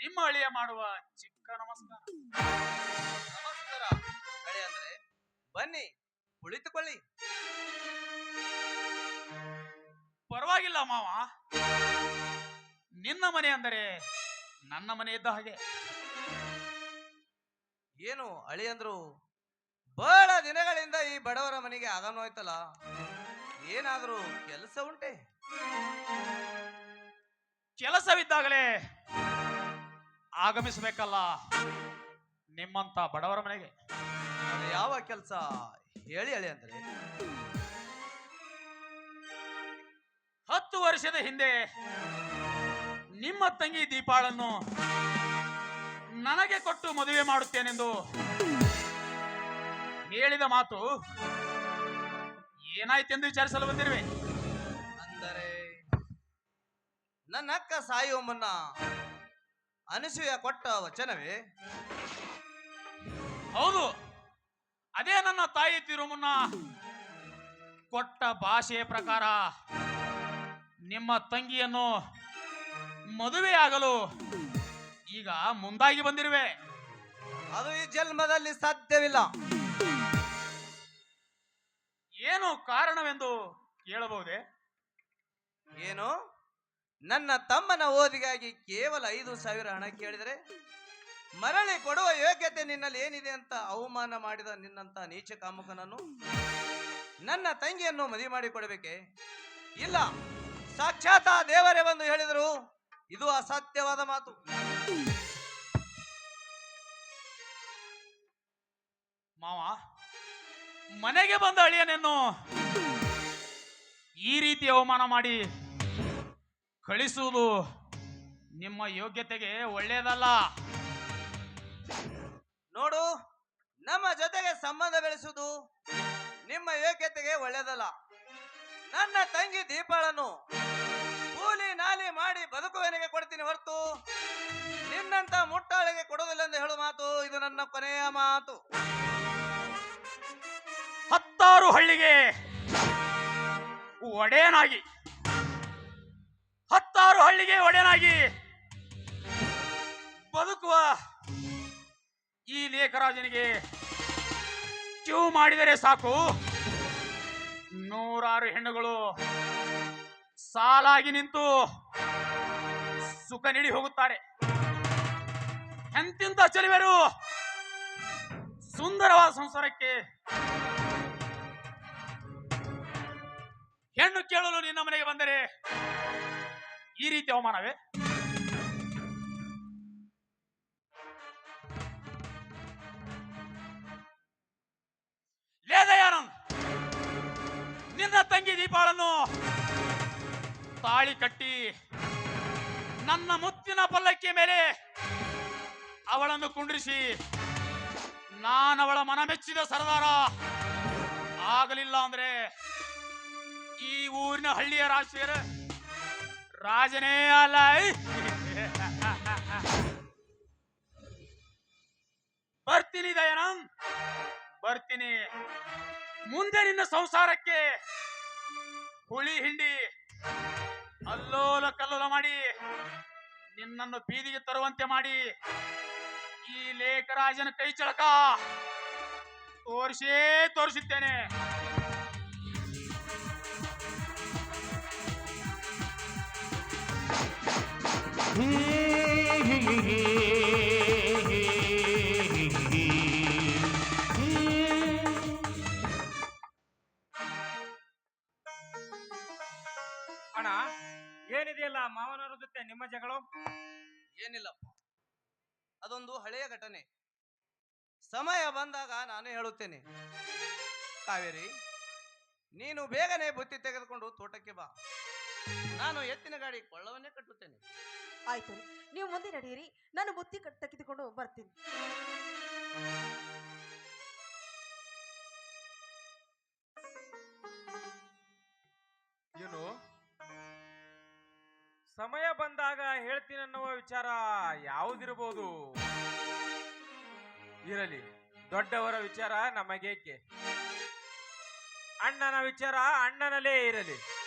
ನಿಮ್ಮ ಅಳಿಯ ಮಾಡುವ ಚಿಕ್ಕ ನಮಸ್ಕಾರ. ನಮಸ್ಕಾರ. ಅಂದ್ರೆ ಬನ್ನಿ ಕುಳಿತುಕೊಳ್ಳಿ. ಪರವಾಗಿಲ್ಲ ಮಾವ. ನಿನ್ನ ಮನೆ ಅಂದರೆ ನನ್ನ ಮನೆ ಇದ್ದ ಹಾಗೆ. ಏನು ಅಳಿ ಅಂದ್ರು? ಬಹಳ ದಿನಗಳಿಂದ ಈ ಬಡವರ ಮನೆಗೆ ಆಗನೋಯ್ತಲ್ಲ ಏನಾದರೂ ಕೆಲಸ ಉಂಟೆ? ಕೆಲಸವಿದ್ದಾಗಲೇ ಆಗಮಿಸಬೇಕಲ್ಲ? ನಿಮ್ಮಂತ ಬಡವರ ಮನೆಗೆ. ಅದು ಯಾವ ಕೆಲಸ? ಹೇಳಿ ಹೇಳಿ ಅಂದ್ರೆ. ಹತ್ತು ವರ್ಷದ ಹಿಂದೆ ನಿಮ್ಮ ತಂಗಿ ದೀಪಾಳನ್ನು ನನಗೆ ಕೊಟ್ಟು ಮದುವೆ ಮಾಡುತ್ತೇನೆಂದು ಹೇಳಿದ ಮಾತು ಏನಾಯ್ತೆಂದು ವಿಚಾರಿಸಲು ಬಂದಿರುವೆ. ಅಂದರೆ ನನ್ನ ಅಕ್ಕ ಸಾಯುವ ಮುನ್ನ ಅನಸೂಯ ಕೊಟ್ಟ ವಚನವೇ? ಹೌದು. ಅದೇ ನನ್ನ ತಾಯಿ ತಿರುಮನ್ನ ಮುನ್ನ ಕೊಟ್ಟ ಭಾಷೆಯ ಪ್ರಕಾರ ನಿಮ್ಮ ತಂಗಿಯನ್ನು ಮದುವೆಯಾಗಲು ಈಗ ಮುಂದಾಗಿ ಬಂದಿರುವೆ. ಅದು ಈ ಜನ್ಮದಲ್ಲಿ ಸಾಧ್ಯವಿಲ್ಲ. ಏನು ಕಾರಣವೆಂದು ಕೇಳಬಹುದೇ? ಏನು? ನನ್ನ ತಮ್ಮನ ಓದಿಗಾಗಿ ಕೇವಲ ಐದು ಸಾವಿರ ಹಣ ಕೇಳಿದರೆ ಮರಳಿ ಕೊಡುವ ಯೋಗ್ಯತೆ ನಿನ್ನಲ್ಲಿ ಏನಿದೆ ಅಂತ ಅವಮಾನ ಮಾಡಿದ ನಿನ್ನಂತ ನೀಚ ಕಾಮುಕನನ್ನು? ನನ್ನ ತಂಗಿಯನ್ನು ಮದುವೆ ಮಾಡಿಕೊಡಬೇಕೆ? ಇಲ್ಲ. ಸಾಕ್ಷಾತ್ ಆ ದೇವರೇ ಬಂದು ಹೇಳಿದರು, ಇದು ಅಸಾಧ್ಯವಾದ ಮಾತು. ಮಾವ, ಮನೆಗೆ ಬಂದ ಅಳಿಯನನ್ನು ಈ ರೀತಿ ಅವಮಾನ ಮಾಡಿ ಕಳಿಸುವುದು ನಿಮ್ಮ ಯೋಗ್ಯತೆಗೆ ಒಳ್ಳೆಯದಲ್ಲ. ನೋಡು ನಮ್ಮ ಜೊತೆಗೆ ಸಂಬಂಧ ಬೆಳೆಸುವುದು ನಿಮ್ಮ ಯೋಗ್ಯತೆಗೆ ಒಳ್ಳೆಯದಲ್ಲ. ನನ್ನ ತಂಗಿ ದೀಪಾಳನ್ನು ಕೂಲಿ ನಾಲಿ ಮಾಡಿ ಬದುಕುವನಿಗೆ ಕೊಡ್ತೀನಿ ಹೊರತು ನಿನ್ನಂತ ಮುಟ್ಟಾಳಿಗೆ ಕೊಡುವುದಿಲ್ಲ ಎಂದು ಹೇಳುವ ಮಾತು ಇದು ನನ್ನ ಕೊನೆಯ ಮಾತು. ಹತ್ತಾರು ಹಳ್ಳಿಗೆ ಒಡೆಯನಾಗಿ ಹತ್ತಾರು ಹಳ್ಳಿಗೆ ಒಡೆಯನಾಗಿ ಬದುಕುವ ಈ ಲೇಖರಾಜನಿಗೆ ಕ್ಯೂ ಮಾಡಿದರೆ ಸಾಕು. ನೂರಾರು ಹೆಣ್ಣುಗಳು ಸಾಲಾಗಿ ನಿಂತು ಸುಖ ನೀಡಿ ಹೋಗುತ್ತಾರೆ. ಎಂತಿಂತ ಚೆಲುವೆರು ಸುಂದರವಾದ ಸಂಸಾರಕ್ಕೆ ಹೆಣ್ಣು ಕೇಳಲು ನಿನ್ನ ಮನೆಗೆ ಬಂದರೆ ಈ ರೀತಿ ಅವಮಾನವೇ? ಲೇ ನಿನ್ನ ತಂಗಿ ದೀಪಾಳನ್ನು ತಾಳಿ ಕಟ್ಟಿ ನನ್ನ ಮುತ್ತಿನ ಪಲ್ಲಕ್ಕಿ ಮೇಲೆ ಅವಳನ್ನು ಕುಂಡ್ರಿಸಿ ನಾನವಳ ಮನ ಮೆಚ್ಚಿದ ಸರದಾರ ಆಗಲಿಲ್ಲ ಅಂದ್ರೆ ಈ ಊರಿನ ಹಳ್ಳಿಯ ರಾಶಿಯರ ರಾಜನೇ ಅಲ್ಲ. ಬರ್ತೀನಿ ದಯಾನಂದ್. ಬರ್ತೀನಿ. ಮುಂದೆ ನಿನ್ನ ಸಂಸಾರಕ್ಕೆ ಹುಳಿ ಹಿಂಡಿ, ಅಲ್ಲೋಲ ಕಲ್ಲೋಲ ಮಾಡಿ, ನಿನ್ನನ್ನು ಬೀದಿಗೆ ತರುವಂತೆ ಮಾಡಿ, ಈ ಲೇಖರಾಜನ ಕೈ ಚಳಕ ತೋರಿಸೇ ತೋರಿಸುತ್ತೇನೆ. ಅಣ್ಣ, ಏನಿದೆಯಲ್ಲ ಮಾವನವರ ಜೊತೆ ನಿಮ್ಮ ಜಗಳ? ಏನಿಲ್ಲಪ್ಪ. ಅದೊಂದು ಹಳೆಯ ಘಟನೆ. ಸಮಯ ಬಂದಾಗ ನಾನು ಹೇಳುತ್ತೇನೆ. ಕಾವೇರಿ, ನೀನು ಬೇಗನೆ ಬುತ್ತಿ ತೆಗೆದುಕೊಂಡು ತೋಟಕ್ಕೆ ಬಾ. ನಾನು ಎತ್ತಿನ ಗಾಡಿ ಕೊಳ್ಳವನ್ನೇ ಕಟ್ಟುತ್ತೇನೆ. ಆಯ್ತು. ನೀವು ಮುಂದೆ ನಡೆಯಿರಿ. ನಾನು ಬುತ್ತಿ ತೆಗೆದುಕೊಂಡು ಬರ್ತೀನಿ. ಏನು? ಸಮಯ ಬಂದಾಗ ಹೇಳ್ತೀನಿ ಅನ್ನುವ ವಿಚಾರ ಯಾವುದಿರಬಹುದು? ಇರಲಿ. ದೊಡ್ಡವರ ವಿಚಾರ ನಮಗೇಕೆ? ಅಣ್ಣನ ವಿಚಾರ ಅಣ್ಣನಲ್ಲೇ ಇರಲಿ.